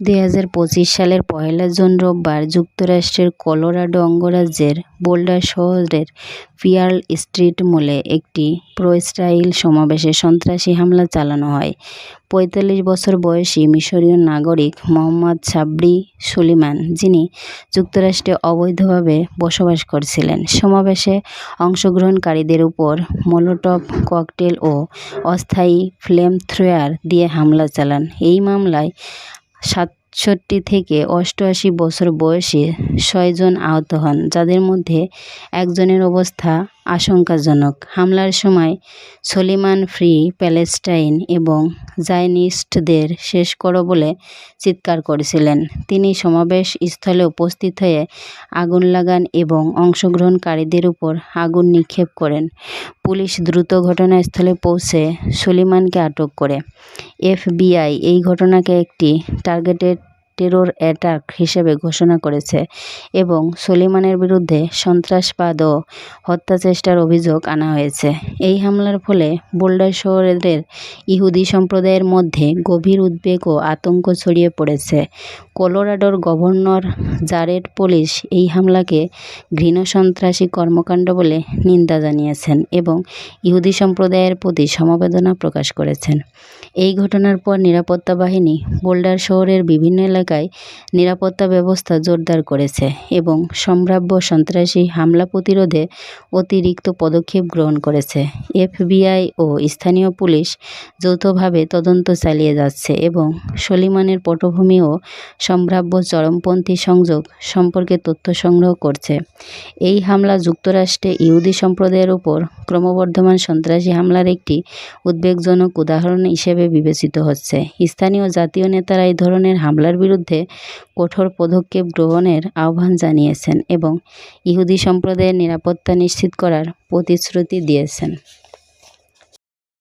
দুই হাজার পঁচিশ সালের পহেলা জুন রোববার যুক্তরাষ্ট্রের কলোরাডো অঙ্গরাজ্যের বোল্ডার শহরের পিয়ার্ল স্ট্রিট মলে একটি প্রো-ইসরায়েল সমাবেশে সন্ত্রাসী হামলা চালানো হয়। পঁয়তাল্লিশ বছর বয়সী মিশরীয় নাগরিক মোহাম্মদ সাবরি সুলিমান, যিনি যুক্তরাষ্ট্রে অবৈধভাবে বসবাস করছিলেন, সমাবেশে অংশগ্রহণকারীদের উপর মোলোটভ ককটেল ও অস্থায়ী ফ্লেম থ্রোয়ার দিয়ে হামলা চালান। এই হামলায় সাতষট্টি থেকে অষ্টআশি বছর বয়সে ছয়জন আহত হন, যাদের মধ্যে একজনের অবস্থা আশঙ্কাজনক। হামলার সময় সলিমান ফ্রি, প্যালেস্টাইন এবং জায়নিস্টদের শেষ করো বলে চিৎকার করেছিলেন তিনি সমাবেশ স্থলে উপস্থিত হয়ে আগুন লাগান এবং অংশগ্রহণকারীদের উপর আগুন নিক্ষেপ করেন। পুলিশ দ্রুত ঘটনাস্থলে পৌঁছে সলিমানকে আটক করে। এফবিআই এই ঘটনাকে একটি টার্গেটেড টেরর অ্যাটাক হিসেবে ঘোষণা করেছে এবং সলিমানের বিরুদ্ধে সন্ত্রাসবাদ ও হত্যাচেষ্টার অভিযোগ আনা হয়েছে। এই হামলার ফলে বোল্ডার শহরের ইহুদি সম্প্রদায়ের মধ্যে গভীর উদ্বেগ ও আতঙ্ক ছড়িয়ে পড়েছে। কলোরাডোর গভর্নর জারেড পুলিশ এই হামলাকে ঘৃণ্য সন্ত্রাসী কর্মকাণ্ড বলে নিন্দা জানিয়েছেন এবং ইহুদি সম্প্রদায়ের প্রতি সমবেদনা প্রকাশ করেছেন। এই ঘটনার পর নিরাপত্তা বাহিনী বোল্ডার শহরের বিভিন্ন এলাকায় নিরাপত্তা ব্যবস্থা জোরদার করেছে এবং সম্ভাব্য সন্ত্রাসী হামলা প্রতিরোধে অতিরিক্ত পদক্ষেপ গ্রহণ করেছে। এফবিআই ও স্থানীয় পুলিশ যৌথভাবে তদন্ত চালিয়ে যাচ্ছে এবং সলিমানের পটভূমি ও সম্ভাব্য চরমপন্থী সংযোগ সম্পর্কে তথ্য সংগ্রহ করছে। এই হামলা যুক্তরাষ্ট্রে ইহুদি সম্প্রদায়ের উপর ক্রমবর্ধমান সন্ত্রাসী হামলার একটি উদ্বেগজনক উদাহরণ হিসেবে বিবেচিত হচ্ছে। স্থানীয় জাতীয় নেতারা এই ধরনের হামলার বিরুদ্ধে কঠোর পদক্ষেপ গ্রহণের আহ্বান জানিয়েছেন এবং ইহুদি সম্প্রদায়ের নিরাপত্তা নিশ্চিত করার প্রতিশ্রুতি দিয়েছেন।